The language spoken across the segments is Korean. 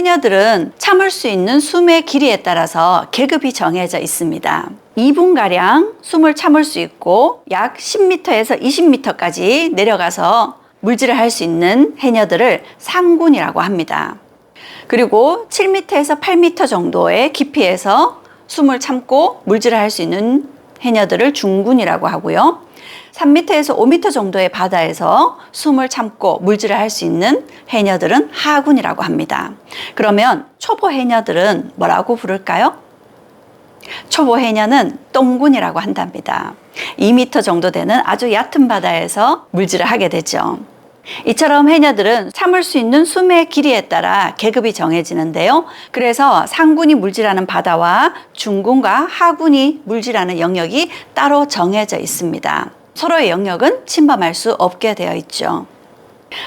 해녀들은 참을 수 있는 숨의 길이에 따라서 계급이 정해져 있습니다. 2분가량 숨을 참을 수 있고 약 10m에서 20m까지 내려가서 물질을 할 수 있는 해녀들을 상군이라고 합니다. 그리고 7m에서 8m 정도의 깊이에서 숨을 참고 물질을 할 수 있는 해녀들을 중군이라고 하고요. 3m에서 5m 정도의 바다에서 숨을 참고 물질을 할 수 있는 해녀들은 하군이라고 합니다. 그러면 초보 해녀들은 뭐라고 부를까요? 초보 해녀는 똥군이라고 한답니다. 2m 정도 되는 아주 얕은 바다에서 물질을 하게 되죠. 이처럼 해녀들은 참을 수 있는 숨의 길이에 따라 계급이 정해지는데요. 그래서 상군이 물질하는 바다와 중군과 하군이 물질하는 영역이 따로 정해져 있습니다. 서로의 영역은 침범할 수 없게 되어 있죠.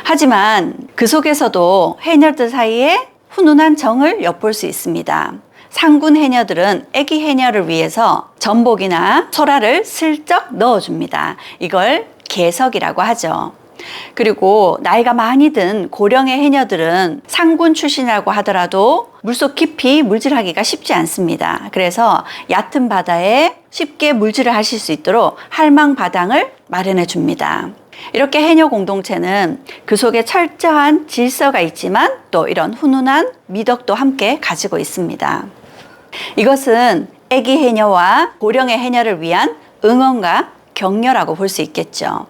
하지만 그 속에서도 해녀들 사이에 훈훈한 정을 엿볼 수 있습니다. 상군 해녀들은 애기 해녀를 위해서 전복이나 소라를 슬쩍 넣어줍니다. 이걸 개석이라고 하죠. 그리고 나이가 많이 든 고령의 해녀들은 상군 출신이라고 하더라도 물속 깊이 물질하기가 쉽지 않습니다. 그래서 얕은 바다에 쉽게 물질을 하실 수 있도록 할망 바당을 마련해 줍니다. 이렇게 해녀 공동체는 그 속에 철저한 질서가 있지만 또 이런 훈훈한 미덕도 함께 가지고 있습니다. 이것은 애기 해녀와 고령의 해녀를 위한 응원과 격려라고 볼 수 있겠죠.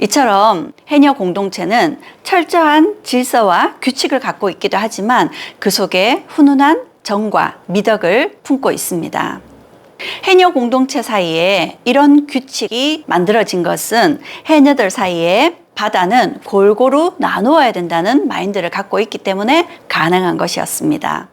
이처럼 해녀 공동체는 철저한 질서와 규칙을 갖고 있기도 하지만 그 속에 훈훈한 정과 미덕을 품고 있습니다. 해녀 공동체 사이에 이런 규칙이 만들어진 것은 해녀들 사이에 바다는 골고루 나누어야 된다는 마인드를 갖고 있기 때문에 가능한 것이었습니다.